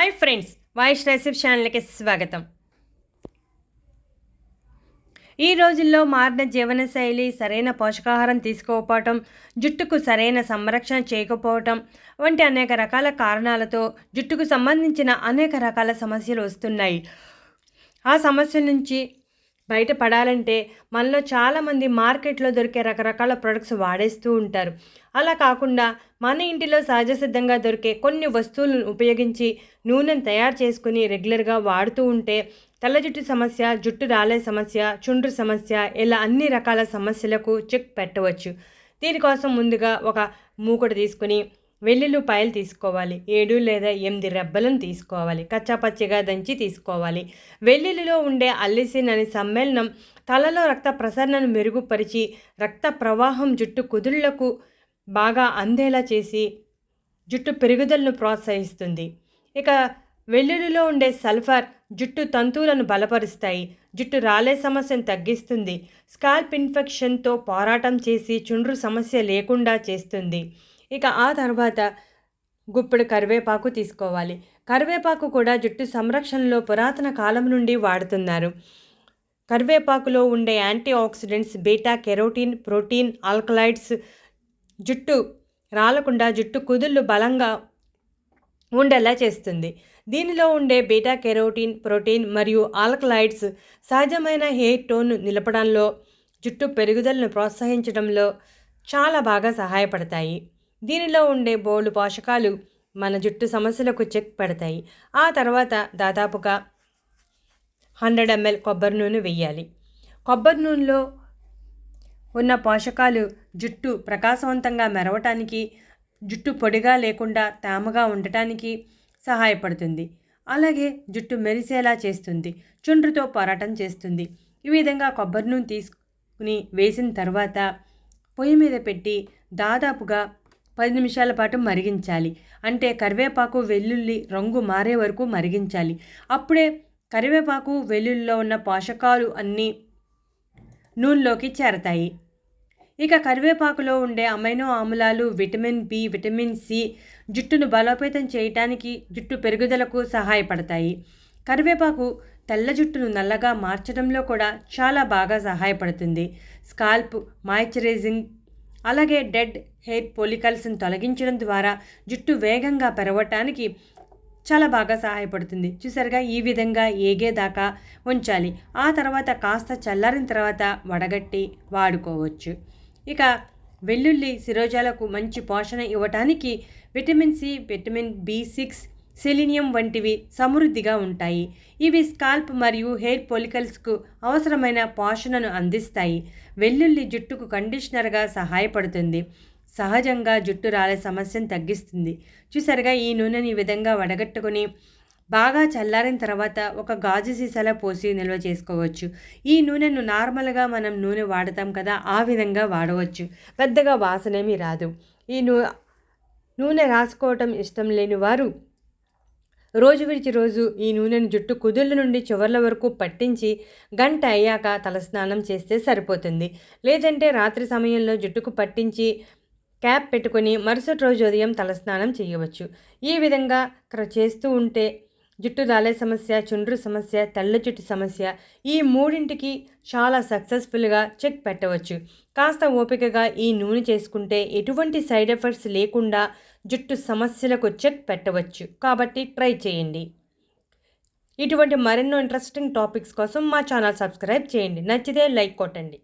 Hi friends voice రెసిప్ ఛానల్కి స్వాగతం. ఈ రోజుల్లో మారిన జీవనశైలి సరైన పోషకాహారం తీసుకోకపోవటం జుట్టుకు సరైన సంరక్షణ చేయకపోవటం వంటి అనేక రకాల కారణాలతో జుట్టుకు సంబంధించిన అనేక రకాల సమస్యలు వస్తున్నాయి. ఆ సమస్య నుంచి బయటపడాలంటే మనలో చాలామంది మార్కెట్లో దొరికే రకరకాల ప్రొడక్ట్స్ వాడేస్తూ ఉంటారు. అలా కాకుండా మన ఇంటిలో సహజ సిద్ధంగా దొరికే కొన్ని వస్తువులను ఉపయోగించి నూనెను తయారు చేసుకుని రెగ్యులర్గా వాడుతూ ఉంటే తెల్ల జుట్టు సమస్య జుట్టు రాలే సమస్య చుండ్రు సమస్య ఇలా అన్ని రకాల సమస్యలకు చెక్ పెట్టవచ్చు. దీనికోసం ముందుగా ఒక మూకుడు తీసుకుని వెల్లుల్లిపాయలు తీసుకోవాలి. ఏడు లేదా ఎనిమిది రెబ్బలను తీసుకోవాలి. కచ్చాపచ్చిగా దంచి తీసుకోవాలి. వెల్లుల్లిలో ఉండే అల్లిసిన్ అనే సమ్మేళనం తలలో రక్త ప్రసరణను మెరుగుపరిచి రక్త ప్రవాహం జుట్టు కుదుళ్ళకు బాగా అందేలా చేసి జుట్టు పెరుగుదలను ప్రోత్సహిస్తుంది. ఇక వెల్లుల్లిలో ఉండే సల్ఫర్ జుట్టు తంతువులను బలపరుస్తాయి. జుట్టు రాలే సమస్యను తగ్గిస్తుంది. స్కాల్ప్ ఇన్ఫెక్షన్తో పోరాటం చేసి చుండ్రు సమస్య లేకుండా చేస్తుంది. ఇక ఆ తర్వాత గుప్పెడు కరివేపాకు తీసుకోవాలి. కరివేపాకు కూడా జుట్టు సంరక్షణలో పురాతన కాలం నుండి వాడుతున్నారు. కరివేపాకులో ఉండే antioxidants beta carotene protein alkaloids జుట్టు రాలకుండా జుట్టు కుదుళ్ళు బలంగా ఉండేలా చేస్తుంది. దీనిలో ఉండే బీటా కెరోటిన్ ప్రోటీన్ మరియు ఆల్కలైడ్స్ సహజమైన హెయిర్ టోన్ నిలపడంలో జుట్టు పెరుగుదలను ప్రోత్సహించడంలో చాలా బాగా సహాయపడతాయి. దీనిలో ఉండే బోల్డ్ పోషకాలు మన జుట్టు సమస్యలకు చెక్ పెడతాయి. ఆ తర్వాత దాదాపుగా హండ్రెడ్ ఎంఎల్ కొబ్బరి నూనె వేయాలి కొబ్బరి నూనెలో ఉన్న పోషకాలు జుట్టు ప్రకాశవంతంగా మెరవటానికి జుట్టు పొడిగా లేకుండా తేమగా ఉండటానికి సహాయపడుతుంది. అలాగే జుట్టు మెరిసేలా చేస్తుంది. చుండ్రుతో పోరాటం చేస్తుంది. ఈ విధంగా కొబ్బరి నూనె తీసుకుని వేసిన తర్వాత పొయ్యి మీద పెట్టి దాదాపుగా పది నిమిషాల పాటు మరిగించాలి. అంటే కరివేపాకు వెల్లుల్లి రంగు మారే వరకు మరిగించాలి. అప్పుడే కరివేపాకు వెల్లుల్లిలో ఉన్న పోషకాలు అన్నీ నూనెలోకి చేరతాయి. ఇక కరివేపాకులో ఉండే అమైనో ఆమ్లాలు విటమిన్ బి విటమిన్ సి జుట్టును బలోపేతం చేయటానికి జుట్టు పెరుగుదలకు సహాయపడతాయి. కరివేపాకు తెల్ల జుట్టును నల్లగా మార్చడంలో కూడా చాలా బాగా సహాయపడుతుంది. స్కాల్ప్ మాయిశ్చరైజింగ్ అలాగే డెడ్ హెయిర్ పోలికల్స్ని తొలగించడం ద్వారా జుట్టు వేగంగా పెరగటానికి చాలా బాగా సహాయపడుతుంది. చూసారుగా ఈ విధంగా ఏగేదాకా ఉంచాలి. ఆ తర్వాత కాస్త చల్లారిన తర్వాత వడగట్టి వాడుకోవచ్చు. ఇక వెల్లుల్లి శిరోజాలకు మంచి పోషణ ఇవ్వటానికి vitamin C vitamin B six selenium వంటివి సమృద్ధిగా ఉంటాయి. ఇవి స్కాల్ప్ మరియు హెయిర్ పొలికల్స్కు అవసరమైన పోషణను అందిస్తాయి. వెల్లుల్లి జుట్టుకు కండిషనర్గా సహాయపడుతుంది. సహజంగా జుట్టు రాలే సమస్యను తగ్గిస్తుంది. చూసారుగా ఈ నూనెని ఈ విధంగా వడగట్టుకుని బాగా చల్లారిన తర్వాత ఒక గాజు సీసాలో పోసి నిల్వ చేసుకోవచ్చు. ఈ నూనెను నార్మల్గా మనం నూనె వాడతాం కదా ఆ విధంగా వాడవచ్చు. పెద్దగా వాసనేమీ రాదు. ఈ నూ నూనె రాసుకోవటం ఇష్టం లేని వారు రోజు విడిచి రోజు ఈ నూనెను జుట్టు కుదుళ్ళ నుండి చివర్ల వరకు పట్టించి గంట అయ్యాక తలస్నానం చేస్తే సరిపోతుంది. లేదంటే రాత్రి సమయంలో జుట్టుకు పట్టించి క్యాప్ పెట్టుకొని మరుసటి రోజు ఉదయం తలస్నానం చేయవచ్చు. ఈ విధంగా చేస్తూ ఉంటే జుట్టు రాలే సమస్య చుండ్రు సమస్య తెల్ల జుట్టు సమస్య ఈ మూడింటికి చాలా సక్సెస్ఫుల్గా చెక్ పెట్టవచ్చు. కాస్త ఓపికగా ఈ నూనె చేసుకుంటే ఎటువంటి సైడ్ ఎఫెక్ట్స్ లేకుండా జుట్టు సమస్యలకు చెక్ పెట్టవచ్చు. కాబట్టి ట్రై చేయండి. ఇటువంటి మరెన్నో ఇంట్రెస్టింగ్ టాపిక్స్ కోసం మా ఛానల్ సబ్స్క్రైబ్ చేయండి. నచ్చితే లైక్ కొట్టండి.